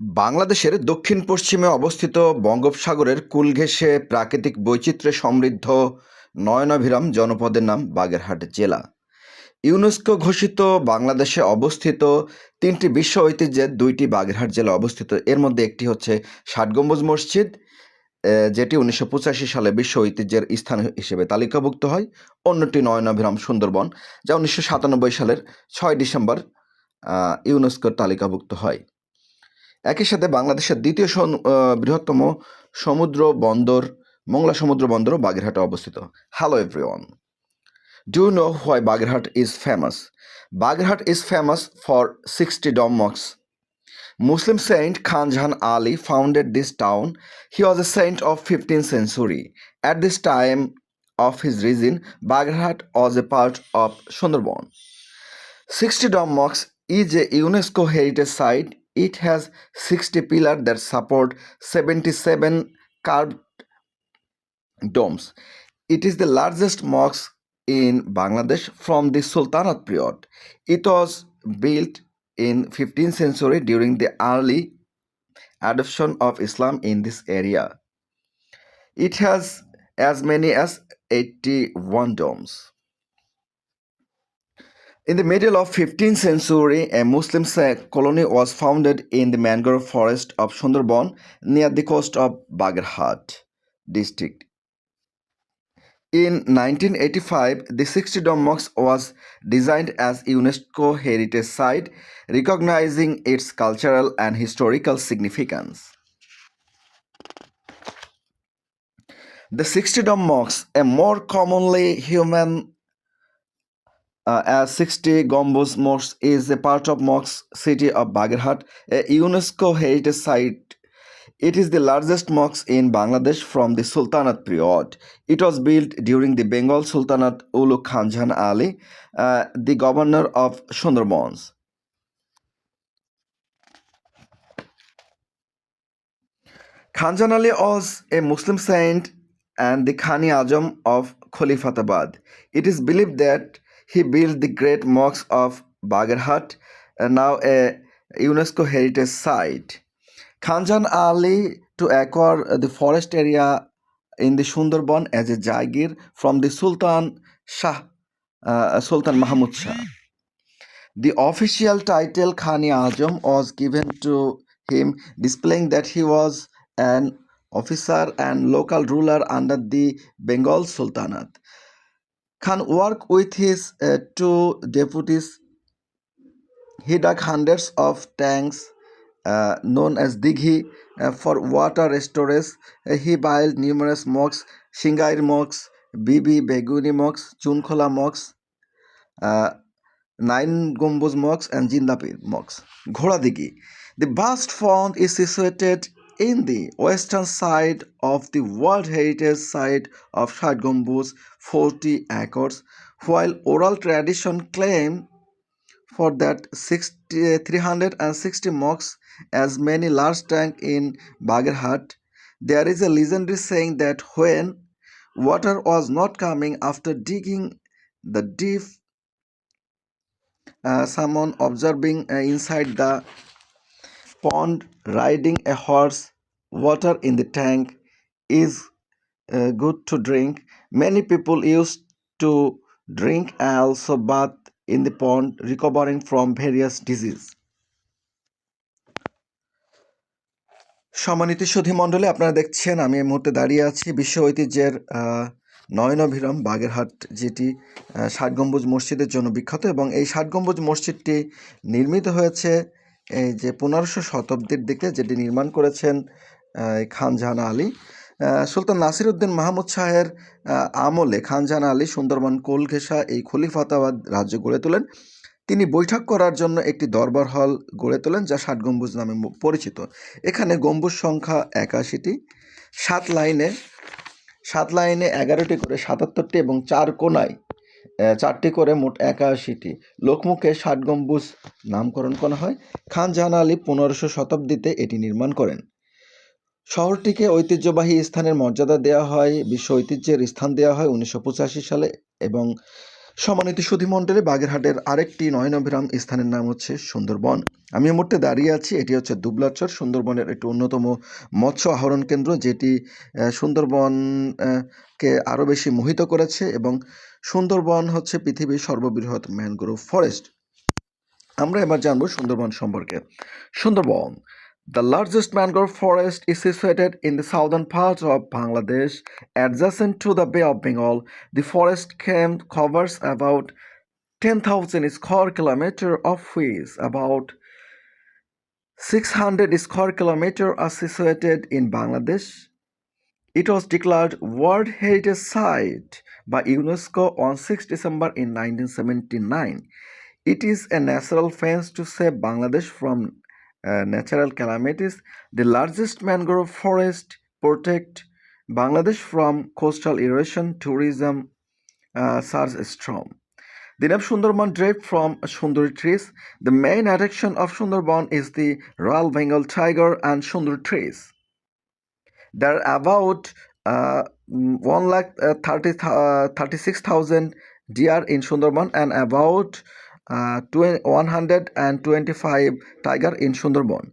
বাংলাদেশের দক্ষিণ পশ্চিমে অবস্থিত বঙ্গোপসাগরের কূল ঘেঁষে প্রাকৃতিক বৈচিত্র্যে সমৃদ্ধ নয়নাভিরাম জনপদের নাম বাগেরহাট জেলা। ইউনেস্কো ঘোষিত বাংলাদেশে অবস্থিত তিনটি বিশ্ব ঐতিহ্যের দুইটি বাগেরহাট জেলা অবস্থিত। এর মধ্যে একটি হচ্ছে ষাট গম্বুজ মসজিদ যেটি উনিশশো পঁচাশি সালে বিশ্ব ঐতিহ্যের স্থান হিসেবে তালিকাভুক্ত হয়। অন্যটি নয়নাভিরাম সুন্দরবন, যা উনিশশো সাতানব্বই সালের ছয় ডিসেম্বর ইউনেস্কোর তালিকাভুক্ত হয়। একই সাথে বাংলাদেশের দ্বিতীয় বৃহত্তম সমুদ্র বন্দর, মংলা সমুদ্র বন্দরও বাগেরহাটে অবস্থিত। Hello everyone do know why Bagerhat is famous Bagerhat is famous for sixty dome mosque Muslim saint Khan Jahan Ali founded this town he was a saint of fifteen century at this time of his reign Bagerhat was a part of Sundarban sixty dome mosque is a UNESCO heritage site It has 60 pillars that support 77 carved domes. It is the largest mosque in Bangladesh from the Sultanate period. It was built in 15th century during the early adoption of Islam in this area. It has as many as 81 domes. In the middle of 15th century, a Muslim colony was founded in the mangrove forest of Sundarban near the coast of Bagarhat district. In 1985, the 60 Dome Mosque was designed as UNESCO Heritage Site, recognizing its cultural and historical significance. The 60 Dome Mosque, a more commonly human uh, as 60 Gombos Mosque, is a part of Mosque City of Bagarhat, a UNESCO Heritage Site it is the largest mosque in Bangladesh from the Sultanate period. It was built during the Bengal Sultanate Ulu Khanjan Ali, uh, the governor of Sundarbans. Khanjan Ali was a Muslim saint and the Khani Azam of Khalifatabad. It is believed that he built the great mosque of Bagarhat, uh, now a UNESCO heritage site. Khanjan Ali to acquire the forest area in the Sundarban as a Jaigir from the Sultan Shah, uh, Sultan Mahmud Shah. The official title Khani Azam was given to him, displaying that he was an officer and local ruler under the Bengal Sultanate. Khan worked with his uh, two deputies. He dug hundreds of tanks uh, known as Dighi uh, for water storage. Uh, he built numerous mosques, Shingair mosques, Bibi Beguni mosques, Chunkhola mosques, uh, Nine Gumbuz mosques, and Jindapir mosques. Ghoradigi. The vast font is situated in the western side of the World Heritage Site of Shad Gumbuz, 40 acres, while oral tradition claim for that 60, 360 mosques as many large tank in Bagarhat. There is a legendary saying that when water was not coming after digging the deep, uh, someone observing uh, inside the pond riding a horse, water in the tank is uh, good to drink. Many people used to drink and also bath in the pond, recovering from various diseases. সম্মানিত সুধী মণ্ডলে আপনারা দেখছেন আমি এই মুহূর্তে দাঁড়িয়ে আছি বিশ্ব ঐতিহ্যের নয়নাভিরাম বাগেরহাট যেটি ষাট গম্বুজ মসজিদের জন্য বিখ্যাত এবং এই ষাট গম্বুজ মসজিদটি নির্মিত হয়েছে এই যে পনেরোশো শতাব্দীর দিকে যেটি নির্মাণ করেছেন আহ, এই খান জাহান আলী সুলতান নাসির উদ্দিন মাহমুদ শাহের আমলে খান জাহান আলী সুন্দরবন কোল ঘেঁষা এই খলিফাতাবাদ রাজ্য গড়ে তোলেন। তিনি বৈঠক করার জন্য একটি দরবার হল গড়ে তোলেন যা ষাট গম্বুজ নামে পরিচিত। এখানে গম্বুজ সংখ্যা একাশিটি সাত লাইনে সাত লাইনে এগারোটি করে সাতাত্তরটি এবং চার কোনায় চারটি করে মোট একাশিটি। লোকমুখে ষাট গম্বুজ নামকরণ করা হয়। খান জাহান আলী পনেরোশো শতাব্দীতে এটি নির্মাণ করেন। শহরটিকে ঐতিহ্যবাহী স্থানের মর্যাদা দেওয়া হয় বিশ্ব ঐতিহ্যের স্থান দেওয়া হয় উনিশশো পঁচাশি সালে এবং সম্মানিত সুধীমণ্ডলী বাগেরহাটের আরেকটি নয়নভিরাম স্থানের নাম হচ্ছে সুন্দরবন। আমি এই মুহূর্তে দাঁড়িয়ে আছি এটি হচ্ছে দুবলাচর। সুন্দরবনের একটি অন্যতম মৎস্য আহরণ কেন্দ্র যেটি আহ, সুন্দরবন কে আরও বেশি মোহিত করেছে এবং সুন্দরবন হচ্ছে পৃথিবীর সর্ববৃহৎ ম্যানগ্রোভ ফরেস্ট। আমরা এবার জানব সুন্দরবন সম্পর্কে। Sundarban the largest mangrove forest is situated in the southern part of Bangladesh adjacent to the bay of Bengal the forest camp covers about ten thousand square kilometre of which about six hundred square kilometre are situated in Bangladesh it was declared world heritage site by UNESCO on 6 December in 1979. It is a natural fence to save Bangladesh from uh, natural calamities. The largest mangrove forest protect Bangladesh from coastal erosion, tourism, uh, surge storm. The name Sundarban derived from Sundari trees. The main attraction of Sundarban is the Royal Bengal tiger and Sundari trees. There are about uh, 1 lakh uh, 30, uh, 36,000 deer in Sundarban and about uh, 20, 125 tiger in Sundarban.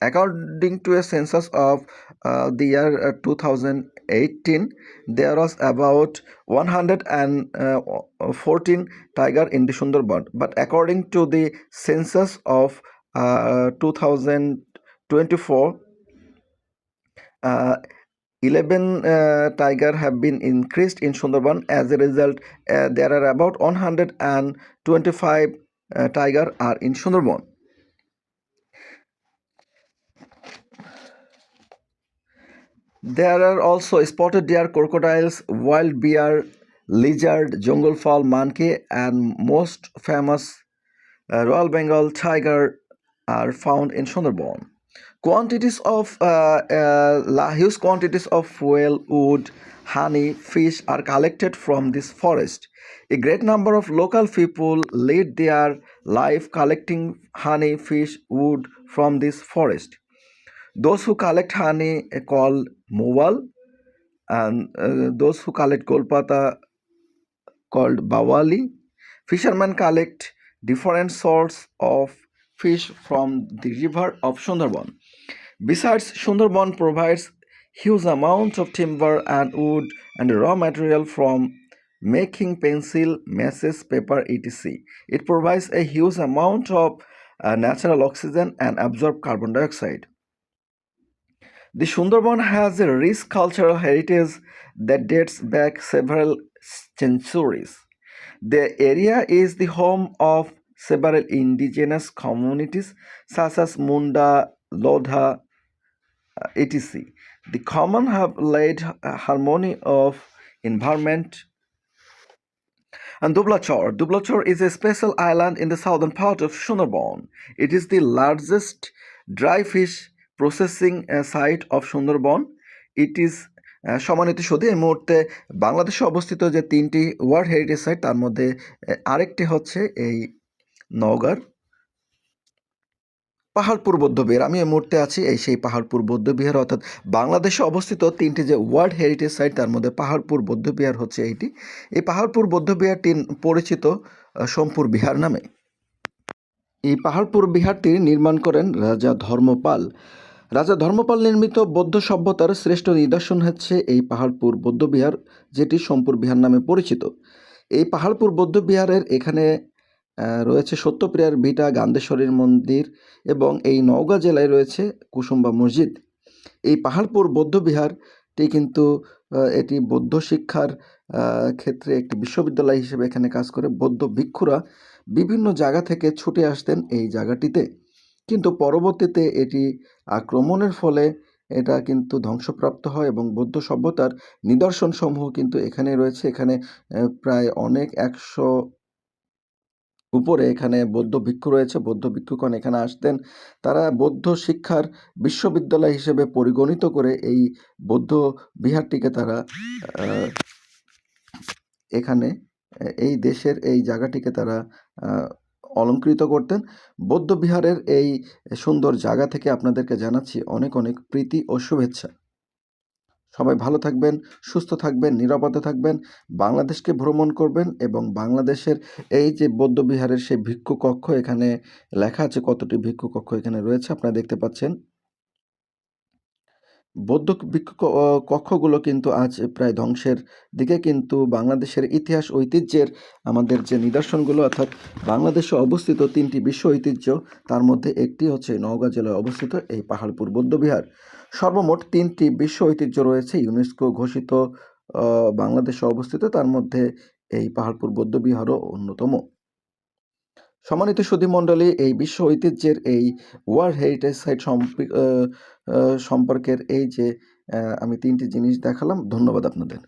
According to a census of uh, the year uh, 2018, there was about 114 tiger in the Sundarban. But according to the census of uh, 2024, uh, 11 uh, tiger have been increased in Sundarban. As a result, uh, there are about 125 uh, tiger are in Sundarban. There are also spotted deer, crocodiles, wild bear, lizard, jungle fowl, monkey, and most famous uh, Royal Bengal tiger are found in Sundarban. Quantities of uh, uh, huge quantities of fuel, wood, honey, fish are collected from this forest. A great number of local people lead their life collecting honey, fish, wood from this forest. Those who collect honey are called mowal, and uh, those who collect golpata called bawali. Fishermen collect different sorts of fish from the river of Sundarban. Besides, Sundarban provides huge amounts of timber and wood and raw material from making pencil, matches, paper, etc. It provides a huge amount of uh, natural oxygen and absorb carbon dioxide. The Sundarban has a rich cultural heritage that dates back several centuries. The area is the home of several indigenous communities such as Munda, Lodha, uh, etc. The common have laid harmony of environment and Dublachor. Dublachor is a special island in the southern part of Sundarban. It is the largest dry fish processing uh, site of Sundarban. It is uh, সম্মানিত এই মুহূর্তে বাংলাদেশে অবস্থিত যে তিনটি world heritage site তার মধ্যে আরেকটি হচ্ছে এই নওগাঁর পাহাড়পুর বৌদ্ধবিহার আমি এই মুহূর্তে আছি এই সেই পাহাড়পুর বৌদ্ধবিহার অর্থাৎ বাংলাদেশে অবস্থিত তিনটি যে ওয়ার্ল্ড হেরিটেজ সাইট, তার মধ্যে পাহাড়পুর বৌদ্ধবিহার হচ্ছে এইটি। এই পাহাড়পুর বৌদ্ধবিহারটি পরিচিত সোমপুর বিহার নামে। এই পাহাড়পুর বিহারটি নির্মাণ করেন রাজা ধর্মপাল। রাজা ধর্মপাল নির্মিত বৌদ্ধ সভ্যতার শ্রেষ্ঠ নিদর্শন হচ্ছে এই পাহাড়পুর বৌদ্ধবিহার যেটি সোমপুর বিহার নামে পরিচিত। এই পাহাড়পুর বৌদ্ধবিহারের এখানে রয়েছে সত্যপ্রিয়ার ভিটা গান্ধেশ্বরীর মন্দির এবং এই নওগাঁ জেলায় রয়েছে কুসুম্বা মসজিদ। এই পাহাড়পুর বৌদ্ধবিহারটি কিন্তু এটি বৌদ্ধ শিক্ষার ক্ষেত্রে একটি বিশ্ববিদ্যালয় হিসেবে এখানে কাজ করে। বৌদ্ধ ভিক্ষুরা বিভিন্ন জায়গা থেকে ছুটে আসতেন এই জায়গাটিতে। কিন্তু পরবর্তীতে এটি আক্রমণের ফলে এটা কিন্তু ধ্বংসপ্রাপ্ত হয় এবং বৌদ্ধ সভ্যতার নিদর্শনসমূহ কিন্তু এখানে রয়েছে। এখানে প্রায় অনেক একশো উপরে এখানে বৌদ্ধ ভিক্ষু রয়েছে, বৌদ্ধ ভিক্ষুগণ এখানে আসতেন। তারা বৌদ্ধ শিক্ষার বিশ্ববিদ্যালয় হিসেবে পরিগণিত করে এই বৌদ্ধ বিহারটিকে তারা এখানে, এই দেশের এই জায়গাটিকে তারা অলঙ্কৃত করতেন। বৌদ্ধ বিহারের এই সুন্দর জায়গা থেকে আপনাদেরকে জানাচ্ছি অনেক অনেক প্রীতি ও শুভেচ্ছা। সবাই ভালো থাকবেন, সুস্থ থাকবেন, নিরাপদে থাকবেন, বাংলাদেশকে ভ্রমণ করবেন এবং বাংলাদেশের এই যে বৌদ্ধবিহারের সেই ভিক্ষু কক্ষ এখানে লেখা আছে, কতটি ভিক্ষু কক্ষ এখানে রয়েছে আপনারা দেখতে পাচ্ছেন। বৌদ্ধ কক্ষগুলো কিন্তু আজ প্রায় ধ্বংসের দিকে কিন্তু বাংলাদেশের ইতিহাস ঐতিহ্যের আমাদের যে নিদর্শনগুলো অর্থাৎ বাংলাদেশে অবস্থিত তিনটি বিশ্ব ঐতিহ্য, তার মধ্যে একটি হচ্ছে নওগাঁ জেলায় অবস্থিত এই পাহাড়পুর বৌদ্ধবিহার সর্বমোট তিনটি বিশ্ব ঐতিহ্য রয়েছে। ইউনেস্কো ঘোষিত বাংলাদেশে অবস্থিত। তার মধ্যে এই পাহাড়পুর, বৌদ্ধবিহারও অন্যতম। সম্মানিত সুধীমণ্ডলী, এই বিশ্ব ঐতিহ্যের এই ওয়ার্ল্ড হেরিটেজ সাইট সম্পর্কের এই যে আমি তিনটি জিনিস দেখালাম। ধন্যবাদ আপনাদের।